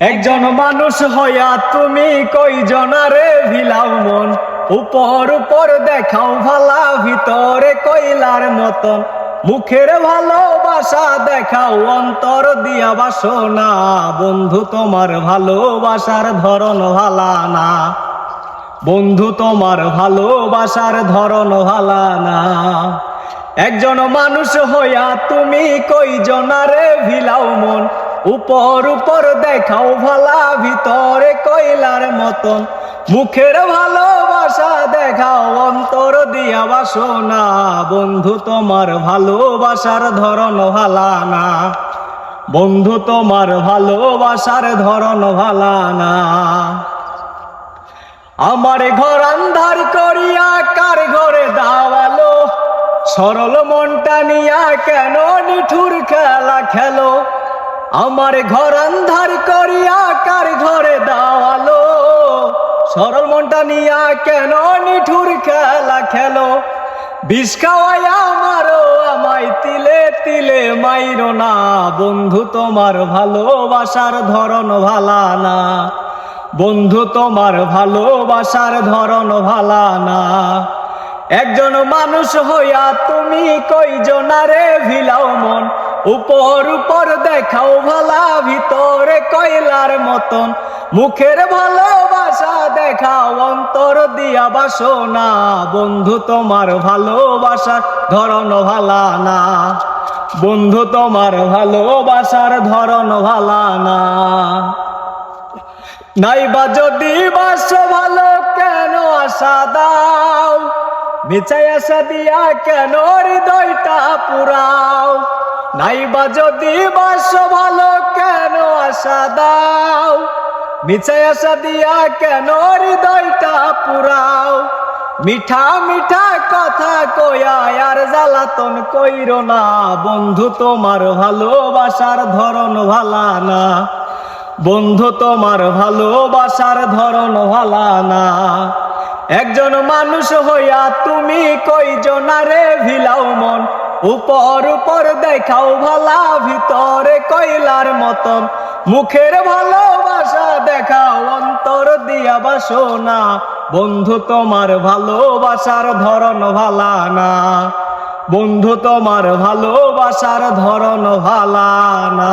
একজন মানুষ হইয়া তুমি কই জনারে ভিলাও মন? উপর উপর দেখাও ভালা, ভিতরে কইলার মতন। মুখের ভালোবাসা দেখাও, অন্তর দিয়া বাসনা। বন্ধু, তোমার ভালোবাসার ধরন ভালা না। বন্ধু, তোমার ভালোবাসার ধরন ভালা না। একজন মানুষ হইয়া তুমি কই জনারে ভিলাও মন? উপর উপর দেখাও ভালা, ভিতরে কইলার মতন। মুখের ভালোবাসা দেখাও, অন্তর দিয়া বাসনা। বন্ধু, তোমার ভালোবাসার ধরন ভালা না। বন্ধু, তোমার ভালোবাসার ধরন ভালা না। আমার ঘর আন্ধার করিয়া কার ঘরে দাওয়ালো? সরল মনটা নিয়া কেন নিঠুর খেলো আমার ঘর আন্ধার করিয়া কার ঘরে দাওয়ালো? সরল মনটা নিয়া কেন নিঠুর খেলা খেলো? বিষ খাওয়াই আমারও আমায় তিলে তিলে মাইরো না। বন্ধু, তোমার ভালোবাসার ধরন ভালা না। বন্ধু, তোমার ভালোবাসার ধরন ভালা না। একজন মানুষ হইয়া তুমি কই জনারে ভিলাও মন? উপর উপর দেখাও ভালা, ভিতরে কয়লার মতন। মুখের ভালোবাসা দেখাও, অন্তর দিয়া বাসনা। বন্ধু, তোমার ভালোবাসার ধরন ভালা না। বন্ধু, তোমার ভালোবাসার ধরন ভালা না। নাইবা যদি বাস ভালো, কেন আশা দাও? মিছাই আশা দিয়া কেন হৃদয়টা পুরাও? নাইবা যদি বাস ভালো কেন আশা দাও? মিছাই আশা দিয়া কেন হৃদয়টা পুরাও? মিঠা মিঠা কথা কয়া আর জ্বালাতন কইর না। বন্ধু, তোমার ভালোবাসার ধরন ভালা না। বন্ধু, তোমার ভালোবাসার ধরন ভালা না। একজন মানুষ হইয়া তুমি কই জনারে ভিলাও মন? উপর উপর দেখাও ভালা, ভিতরে কইলার মতন। মুখের ভালোবাসা দেখাও, অন্তর দিয়া বাসো না বন্ধু, তোমার ভালোবাসার ধরন ভালা না। বন্ধু, তোমার ভালোবাসার ধরন ভালা না।